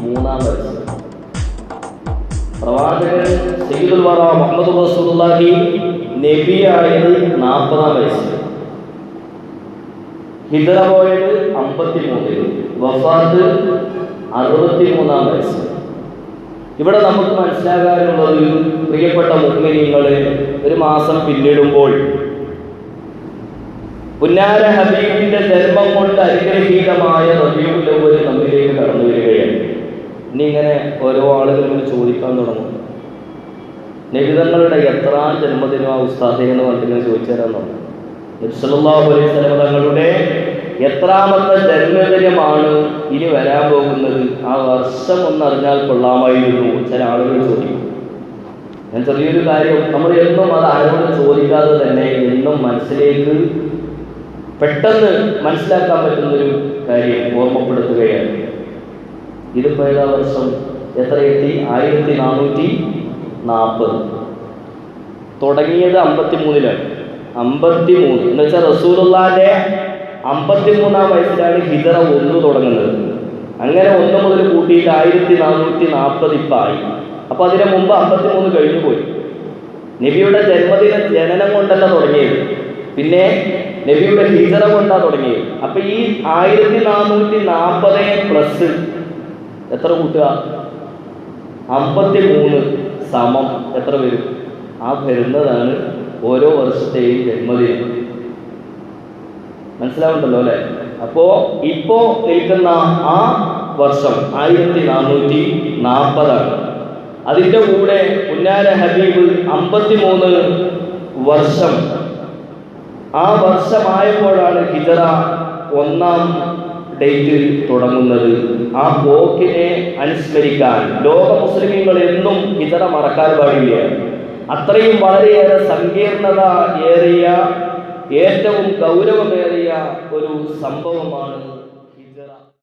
മൂന്നാം പ്രവാചകൻ സയ്യിദുൽ വറ മുഹമ്മദ് റസൂലുള്ളാഹി നബിയായത് നാൽപ്പതാം വയസ്സിൽ. ഹിജറ പോയത് അമ്പത്തി വഫാത്ത് അറുപത്തി മൂന്നാം വയസ്സ് ഇവിടെ നമുക്ക് മനസ്സിലാകാനുള്ളത് പ്രിയപ്പെട്ട മുഗ്മിനിങ്ങളെ ഒരു മാസം പിന്നിടുമ്പോൾ പുന്നാര ഹബീബിന്റെ ജന്മം കൊണ്ട് അനുഗ്രഹീതമായ റബിയുള്ളവർ നമ്മിലേക്ക് ഇനി ഇങ്ങനെ ഓരോ ആളുകളും ചോദിക്കാൻ തുടങ്ങും. നബിതങ്ങളുടെ എത്ര ജന്മദിനം ആ ഉസ്താദെ എന്ന് ചോദിച്ചു തരാൻ തുടങ്ങും. അലൈഹി തങ്ങളുടെ എത്രാമത്തെ ജന്മദിനമാണ് ഇനി വരാൻ പോകുന്നത്? ആ വർഷം ഒന്നറിഞ്ഞാൽ കൊള്ളാമായിരുന്നു ചില ആളുകൾ ചോദിക്കും. ഞാൻ ചെറിയൊരു കാര്യം നമ്മൾ എന്നും അത് ആരോടും ചോദിക്കാതെ തന്നെ എന്നും മനസ്സിലേക്ക് പെട്ടെന്ന് മനസ്സിലാക്കാൻ പറ്റുന്നൊരു കാര്യം ഓർമ്മപ്പെടുത്തുകയാണ്. ഇതിപ്പോ ഏതാ വർഷം എത്ര എത്തി ആയിരത്തി നാനൂറ്റി നാൽപ്പത് തുടങ്ങിയത് അമ്പത്തി മൂന്നിലാണ് അമ്പത്തി മൂന്ന് എന്ന് വെച്ചാൽ റസൂലുള്ളാന്റെ അമ്പത്തി മൂന്നാം വയസ്സിലാണ് ഹിജറ ഒന്ന് തുടങ്ങുന്നത്. അങ്ങനെ ഒന്ന് മുതൽ കൂട്ടിയിട്ട് ആയിരത്തി നാനൂറ്റി നാൽപ്പത് ഇപ്പായി അപ്പം അതിന് മുമ്പ് അമ്പത്തി മൂന്ന് കഴിഞ്ഞു പോയി. നബിയുടെ ജന്മദിന ജനനം കൊണ്ടല്ല തുടങ്ങിയത്. പിന്നെ നബിയുടെ ഹിജറ കൊണ്ടാണ് തുടങ്ങിയത്. അപ്പോൾ ഈ ആയിരത്തി നാനൂറ്റി നാൽപ്പത് പ്ലസ് എത്ര കൂട്ടുക? അമ്പത്തി മൂന്ന് സമം എത്ര വരും? ആ വരുന്നതാണ് ഓരോ വർഷത്തെയും ജന്മദിനം. മനസ്സിലാവുണ്ടല്ലോ അല്ലെ? അപ്പോ ഇപ്പോ നിൽക്കുന്ന ആ വർഷം ആയിരത്തി നാനൂറ്റി നാൽപ്പതാണ് അതിന്റെ കൂടെ പുന്നാര ഹബീബ് അമ്പത്തി മൂന്ന് വർഷം. ആ വർഷമായപ്പോഴാണ് ഹിജറ ഒന്നാം ഡേറ്റ് തുടങ്ങുന്നത്. ആ പോക്കിനെ അനുസ്മരിക്കാൻ ലോക മുസ്ലിമീങ്ങൾ എന്നും ഇതര മറക്കാൻ പാടില്ല. അത്രയും വളരെയേറെ സങ്കീർണത ഏറിയ ഏറ്റവും ഗൗരവമേറിയ ഒരു സംഭവമാണ്